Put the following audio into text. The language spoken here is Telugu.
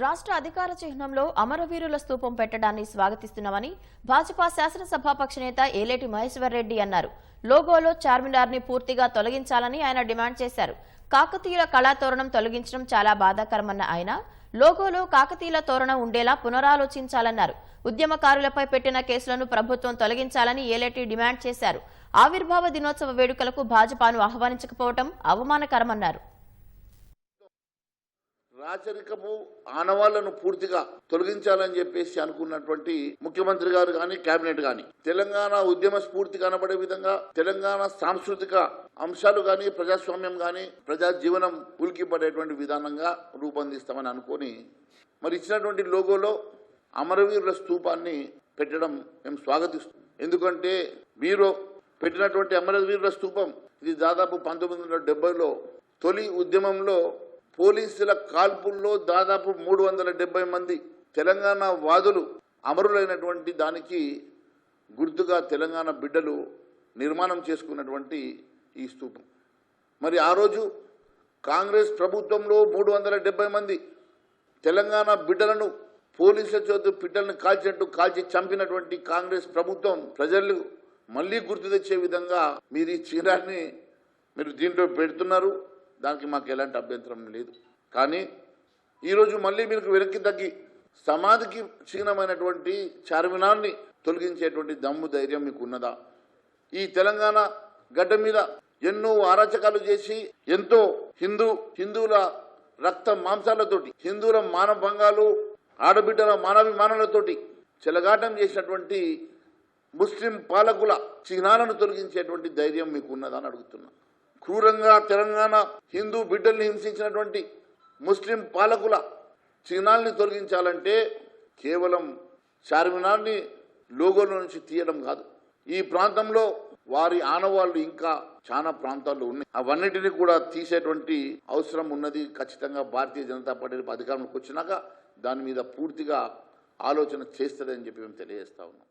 రాష్ట్ర అధికార చిహ్నంలో అమరవీరుల స్తూపం పెట్టడాన్ని స్వాగతిస్తున్నామని భాజపా శాసనసభాపక్ష నేత ఏలేటి మహేశ్వర్ రెడ్డి అన్నారు. లోగోలో చార్మినార్ని పూర్తిగా తొలగించాలని ఆయన డిమాండ్ చేశారు. కాకతీయుల కళాతోరణం తొలగించడం చాలా బాధాకరమన్న ఆయన లోగోలో కాకతీయుల తోరణం ఉండేలా పునరాలోచించాలన్నారు. ఉద్యమకారులపై పెట్టిన కేసులను ప్రభుత్వం తొలగించాలని ఏలేటి డిమాండ్ చేశారు. ఆవిర్భావ దినోత్సవ వేడుకలకు భాజపాను ఆహ్వానించకపోవడం అవమానకరమన్నారు. రాచరికపు ఆనవాళ్ళను పూర్తిగా తొలగించాలని చెప్పేసి అనుకున్నటువంటి ముఖ్యమంత్రి గారు కానీ కేబినెట్ గాని తెలంగాణ ఉద్యమ స్ఫూర్తి కనబడే విధంగా తెలంగాణ సాంస్కృతిక అంశాలు గాని ప్రజాస్వామ్యం గాని ప్రజా జీవనం ఉలికిపడేటువంటి విధానంగా రూపొందిస్తామని అనుకొని మరి ఇచ్చినటువంటి లోగోలో అమరవీరుల స్తూపాన్ని పెట్టడం మేము స్వాగతిస్తాం ఎందుకంటే మీరు పెట్టినటువంటి అమరవీరుల స్తూపం ఇది దాదాపు పంతొమ్మిది వందల డెబ్బైలో తొలి ఉద్యమంలో పోలీసుల కాల్పుల్లో దాదాపు మూడు వందల డెబ్బై మంది తెలంగాణ వాదులు అమరులైనటువంటి దానికి గుర్తుగా తెలంగాణ బిడ్డలు నిర్మాణం చేసుకున్నటువంటి ఈ స్థూపం. మరి ఆ రోజు కాంగ్రెస్ ప్రభుత్వంలో మూడు వందల డెబ్బై మంది తెలంగాణ బిడ్డలను పోలీసుల చేతు బిడ్డలను కాల్చినట్టు కాల్చి చంపినటువంటి కాంగ్రెస్ ప్రభుత్వం ప్రజలు మళ్ళీ గుర్తు తెచ్చే విధంగా మీరు ఈ చీరాన్ని మీరు దీంట్లో పెడుతున్నారు. దానికి మాకు ఎలాంటి అభ్యంతరం లేదు. కానీ ఈరోజు మళ్ళీ మీకు వెనక్కి తగ్గి సమాధికి క్షీణమైనటువంటి చార్మినార్ని తొలగించేటువంటి దమ్ము ధైర్యం మీకు ఉన్నదా? ఈ తెలంగాణ గడ్డ మీద ఎన్నో అరాచకాలు చేసి ఎంతో హిందూ హిందువుల రక్త మాంసాలతోటి హిందువుల మానభంగాలు ఆడబిడ్డల మానవిమానాలతోటి చెలగాటం చేసినటువంటి ముస్లిం పాలకుల చిహ్నాలను తొలగించేటువంటి ధైర్యం మీకు ఉన్నదని అడుగుతున్నా. క్రూరంగా తెలంగాణ హిందూ బిడ్డల్ని హింసించినటువంటి ముస్లిం పాలకుల చిహ్నాల్ని తొలగించాలంటే కేవలం చార్మినార్ని లోగోల నుంచి తీయడం కాదు. ఈ ప్రాంతంలో వారి ఆనవాళ్ళు ఇంకా చాలా ప్రాంతాల్లో ఉన్నాయి. అవన్నిటిని కూడా తీసేటువంటి అవసరం ఉన్నది ఖచ్చితంగా భారతీయ జనతా పార్టీ అధికారంలోకి వచ్చినాక దాని మీద పూర్తిగా ఆలోచన చేస్తుందని చెప్పి మేము తెలియజేస్తా ఉన్నాం.